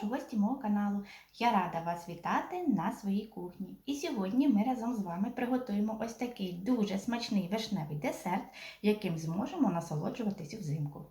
також гості мого каналу. Я рада вас вітати на своїй кухні. І сьогодні ми разом з вами приготуємо ось такий дуже смачний вишневий десерт, яким зможемо насолоджуватись взимку.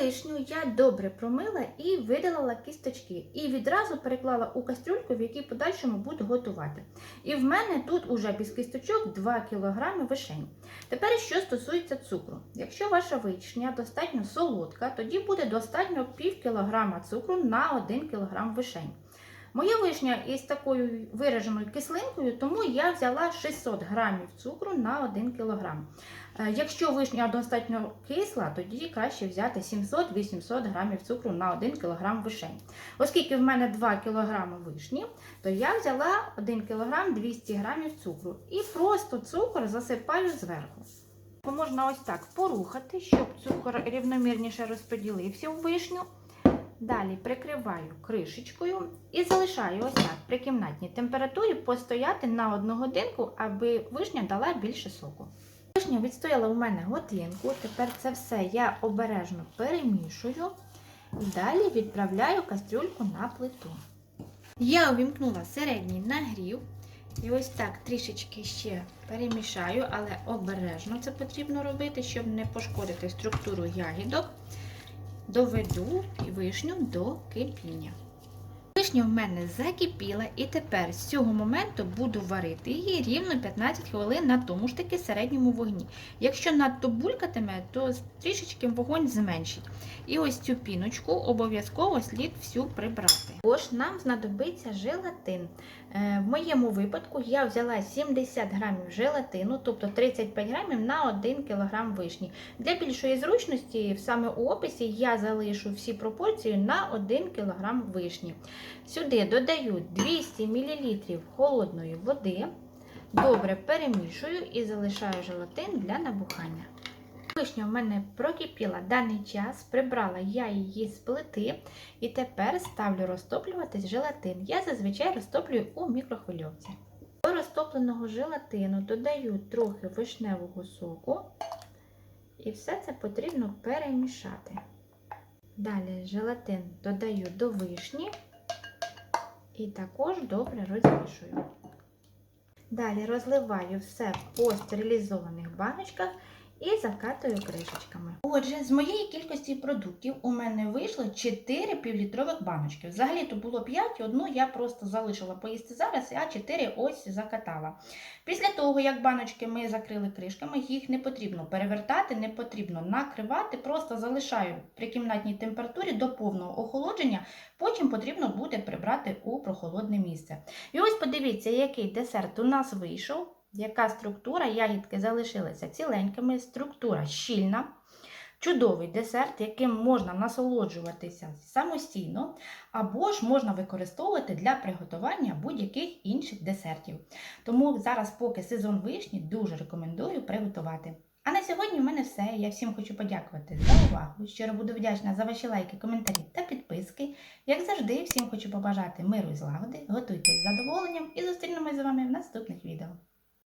Вишню я добре промила і видалила кісточки. І відразу переклала у кастрюльку, в якій подальшому буду готувати. І в мене тут уже без кісточок 2 кг вишень. Тепер, що стосується цукру. Якщо ваша вишня достатньо солодка, тоді буде достатньо пів кілограма цукру на 1 кг вишень. Моя вишня із такою вираженою кислинкою, тому я взяла 600 грамів цукру на 1 кг. Е, Якщо вишня достатньо кисла, тоді краще взяти 700-800 грамів цукру на 1 кг вишень. Оскільки в мене 2 кг вишні, то я взяла 1 кг 200 грамів цукру і просто цукор засипаю зверху. Можна ось так порухати, щоб цукор рівномірніше розподілився в вишню. Далі прикриваю кришечкою і залишаю ось так при кімнатній температурі постояти на одну годинку, аби вишня дала більше соку. Вишня відстояла у мене годинку, тепер це все я обережно перемішую далі відправляю кастрюльку на плиту. Я увімкнула середній нагрів і ось так трішечки ще перемішаю, але обережно це потрібно робити, щоб не пошкодити структуру ягідок доведу вишню до кипіння. Вишня в мене закипіла, і тепер з цього моменту буду варити її рівно 15 хвилин на тому ж таки середньому вогні. Якщо надто булькатиме, то трішечки вогонь зменшить. І ось цю піночку обов'язково слід всю прибрати. Тож нам знадобиться желатин. Е, В моєму випадку я взяла 70 грамів желатину, тобто 35 грамів на 1 кг вишні. Для більшої зручності, саме у описі, я залишу всі пропорції на 1 кг вишні. Сюди додаю 200 мл холодної води, добре перемішую і залишаю желатин для набухання. Вишня в мене прокипіла даний час, прибрала я її з плити і тепер ставлю розтоплюватись желатин. Я зазвичай розтоплюю у мікрохвильовці. До розтопленого желатину додаю трохи вишневого соку і все це потрібно перемішати. Далі желатин додаю до вишні і також добре розмішую. Далі розливаю все по стерилізованих баночках і закатую кришечками. Отже, з моєї кількості продуктів у мене вийшло 4 півлітрових баночки. Взагалі то було 5, одну я просто залишила поїсти зараз, а 4 ось закатала. Після того, як баночки ми закрили кришками, їх не потрібно перевертати, не потрібно накривати, просто залишаю при кімнатній температурі до повного охолодження, потім потрібно буде прибрати у прохолодне місце. І ось подивіться, який десерт у нас вийшов. Яка структура ягідки залишилися ціленькими, структура щільна, чудовий десерт, яким можна насолоджуватися самостійно, або ж можна використовувати для приготування будь-яких інших десертів. Тому зараз, поки сезон вишні, дуже рекомендую приготувати. А на сьогодні в мене все. Я всім хочу подякувати за увагу. Щиро буду вдячна за ваші лайки, коментарі та підписки. Як завжди, всім хочу побажати миру і злагоди. Готуйтесь з задоволенням і зустрінемось з вами в наступних відео.